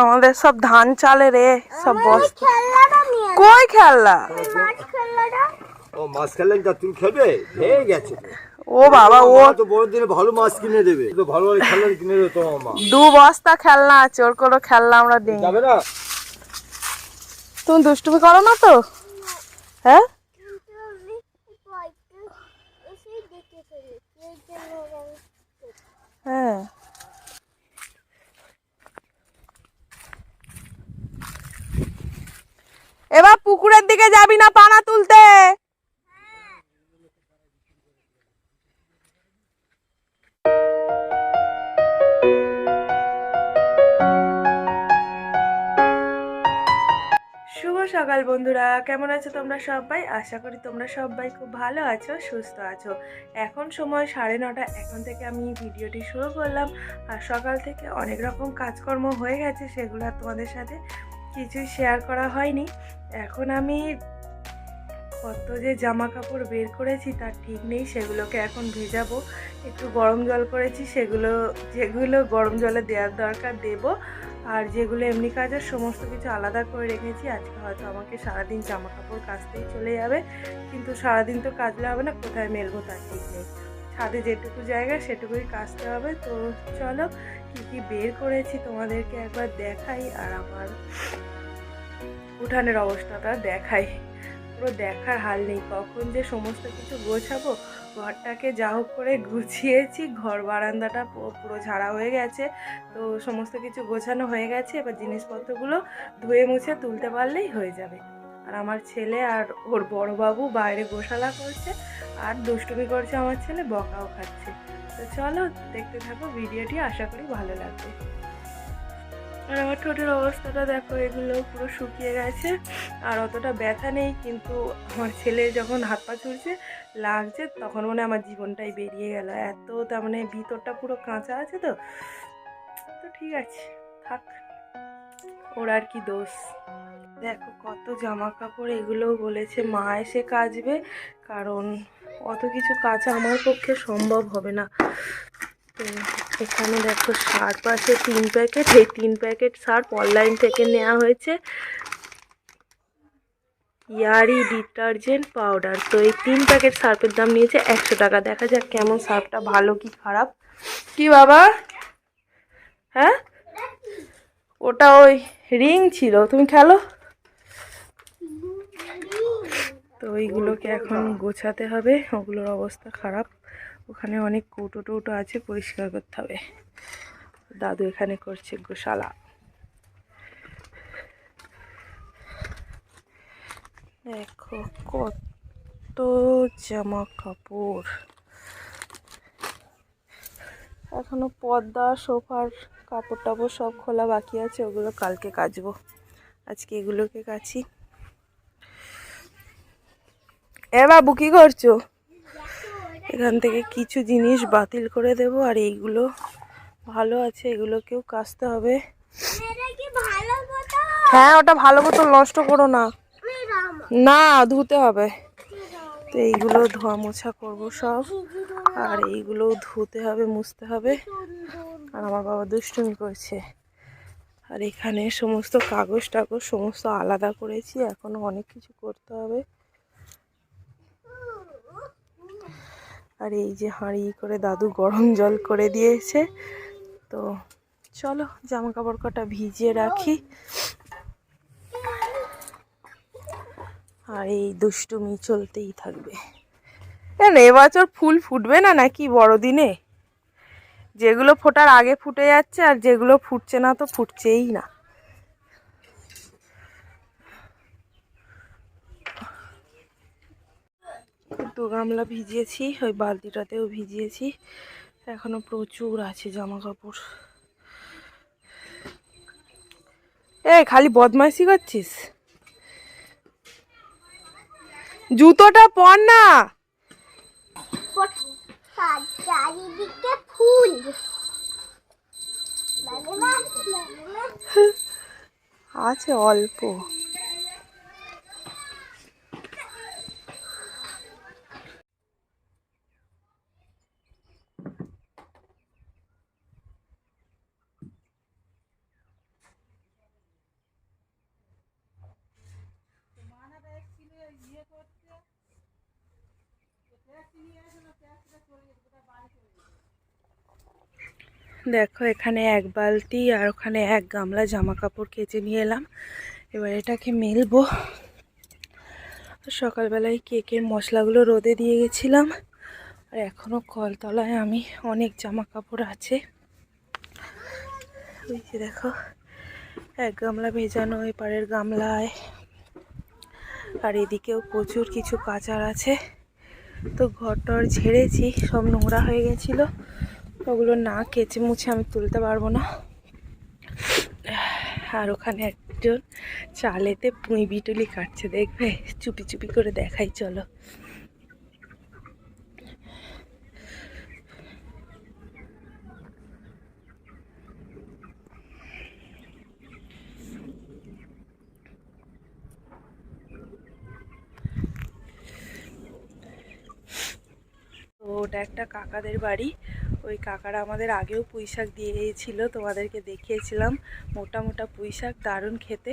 আমাদের সব ধান চালে রে সব বস্তা। কই খেললা ও মাছ খেললেন তা তুমি খেলবে? হয়ে গেছে। ও বাবা ও তো বড় দিনে ভালো মাছ কিনে দেবে। তো ভালো ভালো খেলনা কিনে দেবে তোমার মা। দু বস্তা খেলনা আছে ওর কোনো খেলনা আমরা দিই যাবে না? তুমি দুষ্টুমি করো না তো? হ্যাঁ? হ্যাঁ। এবার পুকুরের দিকে যাবি না পানা তুলতে। সকাল বন্ধুরা, কেমন আছো তোমরা সবাই? আশা করি তোমরা সবাই খুব ভালো আছো, সুস্থ আছো। এখন সময় সাড়ে নটা, এখন থেকে আমি ভিডিওটি শুরু করলাম। আর সকাল থেকে অনেক রকম কাজকর্ম হয়ে গেছে, সেগুলো তোমাদের সাথে কিছুই শেয়ার করা হয়নি। এখন আমি কত যে জামা কাপড় বের করেছি, তার ঠিক নেই, সেগুলোকে এখন ভেজাবো। একটু গরম জল করেছি, সেগুলো, যেগুলো গরম জলে দেওয়ার দরকার দেবো। আর যেগুলো এমনি কাজ কাজের সমস্ত কিছু আলাদা করে রেখেছি, আজকে হয়তো আমাকে সারাদিন জামা কাপড় কাচতেই চলে যাবে। কিন্তু সারাদিন তো কাচলে হবে না, কোথায় মেলবো তার ঠিক নেই। ছাদে যেটুকু জায়গা সেটুকুই কাচতে হবে। তো চলো, কি কি বের করেছি তোমাদেরকে একবার দেখাই আর আমার উঠানের অবস্থাটা দেখাই। পুরো দেখার হাল নেই, কখন যে সমস্ত কিছু গোছাবো ঘরটাকে যা হোক করে গুছিয়েছি, ঘর বারান্দাটা পুরো ঝাড়া হয়ে গেছে। তো সমস্ত কিছু গোছানো হয়ে গেছে, এবার জিনিসপত্রগুলো ধুয়ে মুছে তুলতে পারলেই হয়ে যাবে। আর আমার ছেলে আর ওর বড় বাবু বাইরে গোশালা করছে, আর দুষ্টুমি করছে আমার ছেলে, বকাও খাচ্ছে। তো চলো দেখতে থাকো ভিডিওটি, আশা করি ভালো লাগবে। আর আমার ঠোঁটের অবস্থাটা দেখো, এগুলো পুরো শুকিয়ে গেছে, আর অতটা ব্যথা নেই, কিন্তু আমার ছেলে যখন হাত পা ছুড়ছে লাগছে, তখন মনে আমার জীবনটাই বেরিয়ে গেল। এত তার মানে ভিতরটা পুরো কাঁচা আছে তো? তো ঠিক আছে, থাক। ওর আর কি দোষ? দেখো কত জামা কাপড় এগুলো বলেছে মা এসে কাচবে, কারণ অত কিছু কাচা আমার পক্ষে সম্ভব হবে না। তো এখানে দেখো সার পাশে তিন প্যাকেট, এই তিন প্যাকেট সার অনলাইন থেকে নেওয়া হয়েছে। ইয়ারি ডিটারজেন্ট পাউডার। তো এই তিন প্যাকেট সার্ফের দাম নিয়েছে একশো টাকা। দেখা যাক কেমন সার্ফটা ভালো কি খারাপ। কি বাবা? হ্যাঁ? ওটা ওই রিং ছিল। তুমি খেলো? তো ওইগুলোকে এখন গোছাতে হবে। ওগুলোর অবস্থা খারাপ। ওখানে অনেক কৌটো টৌটো আছে, পরিষ্কার করতে হবে। দাদু এখানে করছে গোশালা। দেখো কত জামা কাপড়। এখনও পর্দা সোফার কাপড় টাপড় সব খোলা বাকি আছে ওগুলো কালকে কাচবো। আজকে এগুলোকে কাচি। এ বাবু কি করছ? এখান থেকে কিছু জিনিস বাতিল করে দেব আর এইগুলো ভালো আছে এগুলোকেও কাচতে হবে। হ্যাঁ ওটা ভালো মতো নষ্ট করো না। না, ধুতে হবে। তো এইগুলো ধোয়া মোছা করব সব। আর এইগুলো ধুতে হবে, মুছতে হবে। আর আমার বাবা দুষ্টুমি করছে। আর এখানে সমস্ত কাগজ টাগজ সমস্ত আলাদা করেছি। এখনও অনেক কিছু করতে হবে। আর এই যে হাঁড়ি করে দাদু গরম জল করে দিয়েছে। তো চলো জামা কাপড় কটা ভিজিয়ে রাখি। আর এই দুষ্টুমি চলতেই থাকবে। কেন, এবছর ফুল ফুটবে না নাকি বড়দিনে? যেগুলো ফোটার আগে ফুটে যাচ্ছে আর যেগুলো ফুটছে না তো ফুটছেই না। দু গামলা ভিজিয়েছি, ওই বালতিটাতেও ভিজিয়েছি। এখনও প্রচুর আছে জামা কাপড় এ খালি বদমাইশি করছিস? জুতোটা পর না চারিদিকে ফুল লাগে না? লাগে না? আছে অল্প দেখো, এখানে এক বালতি আর ওখানে এক গামলা জামা কাপড় কেচে নিয়ে এলাম। এবার এটাকে মেলবো। সকালবেলায় কেকের মশলাগুলো রোদে দিয়ে গেছিলাম। আর এখনও কলতলায় আমি অনেক জামা কাপড় আছে। ওই যে দেখো, এক গামলা ভেজানো এপারের গামলায়। আর এদিকেও প্রচুর কিছু কাচার আছে। তো ঘরটর ঝেড়েছি, সব নোংরা হয়ে গেছিল। ওগুলো না কেচে মুছে আমি তুলতে পারব না। আর ওখানে একজন চালেতে পুঁই বিটুলি কাটছে, দেখবে? চুপি চুপি করে দেখাই, চলো। ওটা একটা কাকাদের বাড়ি। ওই কাকারা আমাদের আগেও পুঁই শাক দিয়ে গিয়েছিল, তোমাদেরকে দেখিয়েছিলাম। মোটা মোটা পুঁই শাক, দারুণ খেতে।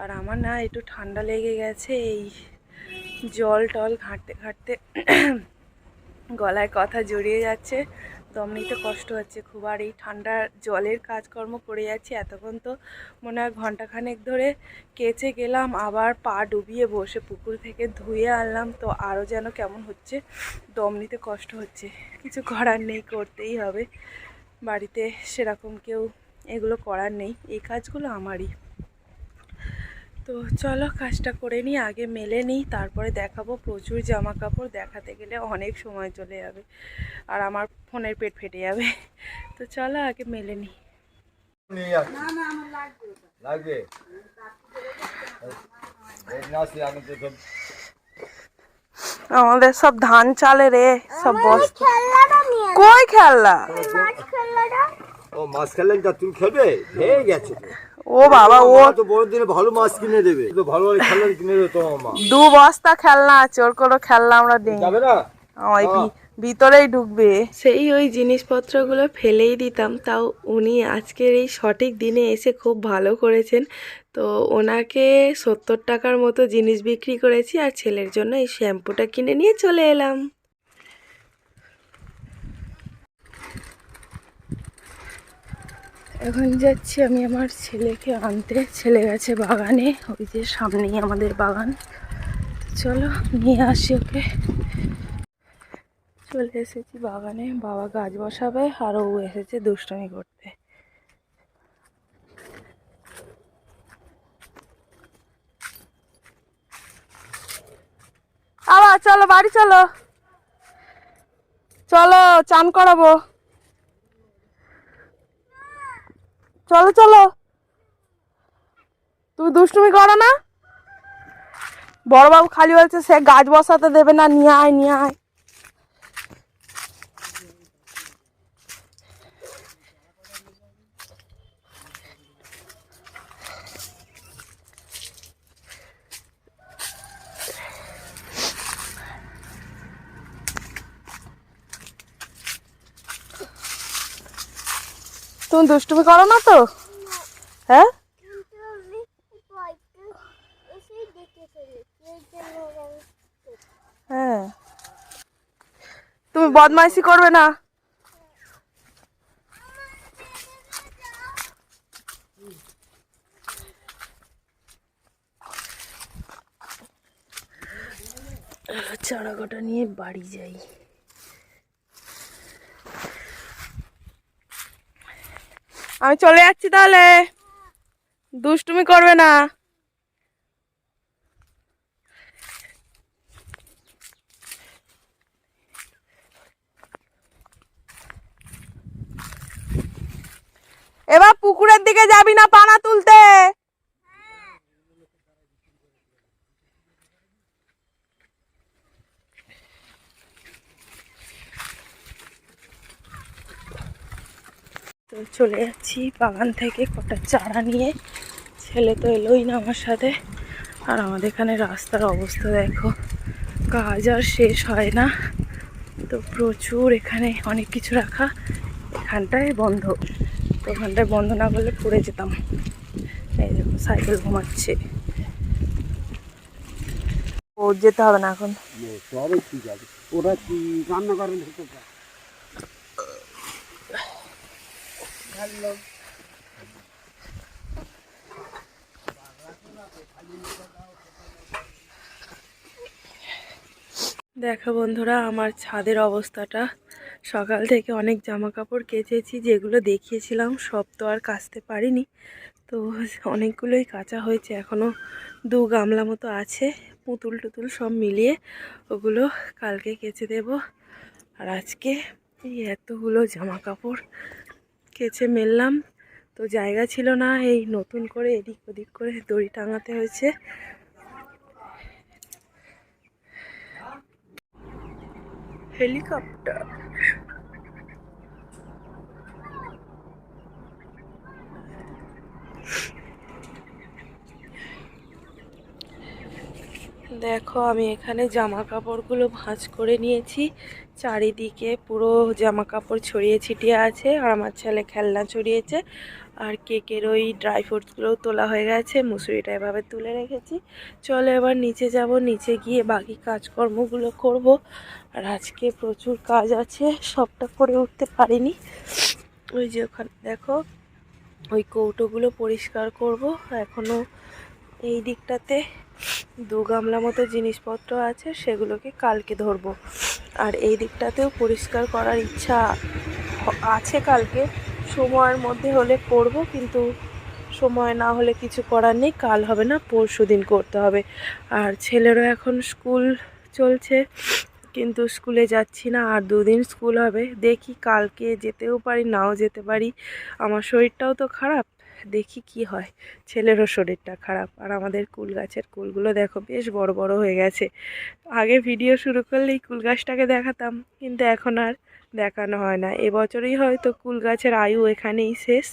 আর আমার না একটু ঠান্ডা লেগে গেছে, এই জল টল ঘাঁটতে ঘাঁটতে গলায় কথা জড়িয়ে যাচ্ছে। দম নিতে কষ্ট হচ্ছে খুব। আর এই ঠান্ডা জলের কাজকর্ম করে যাচ্ছি, এতক্ষণ তো মনে হয় ঘন্টাখানেক ধরে কেচে গেলাম, আবার পা ডুবিয়ে বসে পুকুর থেকে ধুয়ে আনলাম, তো আরও যেন কেমন হচ্ছে, দম নিতে কষ্ট হচ্ছে। কিছু করার নেই, করতেই হবে। বাড়িতে সেরকম কেউ এগুলো করার নেই, এই কাজগুলো আমারই। তো চলো কাজটা করে নিই আগে মেলে নিই তারপরে দেখাবো। প্রচুর জামা কাপড় দেখাতে গেলে অনেক সময় চলে যাবে আর আমার ফোনের পেট ফেটে যাবে। তো চলো আগে মেলে নিই। লাগবে আমাদের সব ধান চালে রে সব বস্তা। কই খেললা খেলনাটা? ও মাছ খেলেন তা তুমি খেবে হয়ে গেছে তো। ও বাবা ও তো ভালো মাছ কিনে দেবে। তো ভালো ভালো খেলেন কিনে দেবে তোমার মা। দু বস্তা খেলনা আছে ওর কোনো খেলনা আমরা দিই যাবে না? ওই ভিতরেই ঢুকবে। সেই ওই জিনিসপত্রগুলো ফেলেই দিতাম তাও উনি আজকের এই সঠিক দিনে এসে খুব ভালো করেছেন। তো ওনাকে সত্তর টাকার মতো জিনিস বিক্রি করেছি আর ছেলের জন্য এই শ্যাম্পুটা কিনে নিয়ে চলে এলাম। এখন যাচ্ছি আমি আমার ছেলেকে আনতে। ছেলে গেছে বাগানে, ওই যে সামনেই আমাদের বাগান। চলো, নিয়ে আসি ওকে। চলে এসেছি বাগানে, বাবা গাছ বসাবে, আর ও এসেছে দুষ্টুমি করতে। আবার চলো, বাড়ি চলো। চলো, চান করাবো। চলো চলো। তুমি দুষ্টুমি করো না। বড়বাবু খালি বলছে, সে গাছ বসাতে দেবে না, নিয়ে আয় নিয়ে আয়। তুমি দুষ্টুমি করো না তো? হ্যাঁ? হ্যাঁ। তুমি বদমাইশি করবে না? চারা নিয়ে বাড়ি যাই। আমি চলে যাচ্ছি তাহলে। দুষ্টুমি করবে না। এবার পুকুরের দিকে যাবি না পানা তুলতে। চলে যাচ্ছি বাগান থেকে কটা চারা নিয়ে। ছেলে তো এলোই না আমার সাথে। আর আমাদের এখানে রাস্তার অবস্থা দেখো, কাজ আর শেষ হয় না। তো প্রচুর এখানে অনেক কিছু রাখা এখানটায় বন্ধ। তো ওখানটায় বন্ধ না করলে পড়ে যেতাম। এই দেখো সাইকেল ঘুমাচ্ছে। ও যেতে হবে না এখন। ওরা কি রান্না করেন দেখো বন্ধুরা, আমার ছাদের অবস্থাটা। সকাল থেকে অনেক জামা কাপড় কেচেছি, যেগুলো দেখিয়েছিলাম, সব তো আর কাচতে পারিনি। তো অনেকগুলোই কাঁচা হয়েছে এখনও দু গামলা মতো আছে। পুতুল টুতুল সব মিলিয়ে ওগুলো কালকে কেচে দেব। আর আজকে এই এতগুলো জামা কাপড় কেচে মেললাম। তো জায়গা ছিল না, এই নতুন করে এদিক ওদিক করে দড়ি টাঙাতে হয়েছে। হেলিকপ্টার। দেখো, আমি এখানে জামা কাপড়গুলো ভাঁজ করে নিয়েছি। চারিদিকে পুরো জামা কাপড় ছড়িয়ে ছিটিয়ে আছে আর আমার ছেলে খেলনা ছড়িয়েছে। আর কেকের ওই ড্রাই ফ্রুটসগুলোও তোলা হয়ে গেছে, মুসুরিটা এভাবে তুলে রেখেছি। চলো এবার নিচে যাব, নিচে গিয়ে বাকি কাজকর্মগুলো করব। আর আজকে প্রচুর কাজ আছে, সবটা করে উঠতে পারিনি। ওই যে ওখানে দেখো, ওই কৌটোগুলো পরিষ্কার করব। এখনও এই দিকটাতে দু গামলা মতো জিনিসপত্র আছে, সেগুলোকে কালকে ধরবো। আর এই দিকটাতেও পরিষ্কার করার ইচ্ছা আছে কালকে। সময়ের মধ্যে হলে করব, কিন্তু সময় না হলে কিছু করার নেই। কাল হবে না, পরশু দিন করতে হবে। আর ছেলেরও এখন স্কুল চলছে, কিন্তু স্কুলে যাচ্ছি না। আর দুদিন স্কুল হবে। দেখি কালকে যেতেও পারি, নাও যেতে পারি। আমার শরীরটাও তো খারাপ। দেখি কি হয়। ছেলেরও শরীরটা খারাপ। আর আমাদের কুল গাছের কুলগুলো দেখো বেশ বড় বড় হয়ে গেছে। আগে ভিডিও শুরু করলেই কুল গাছটাকে দেখাতাম, কিন্তু এখন আর দেখানো হয় না। এবছরই হয়তো কুল গাছের আয়ু এখানেই শেষ।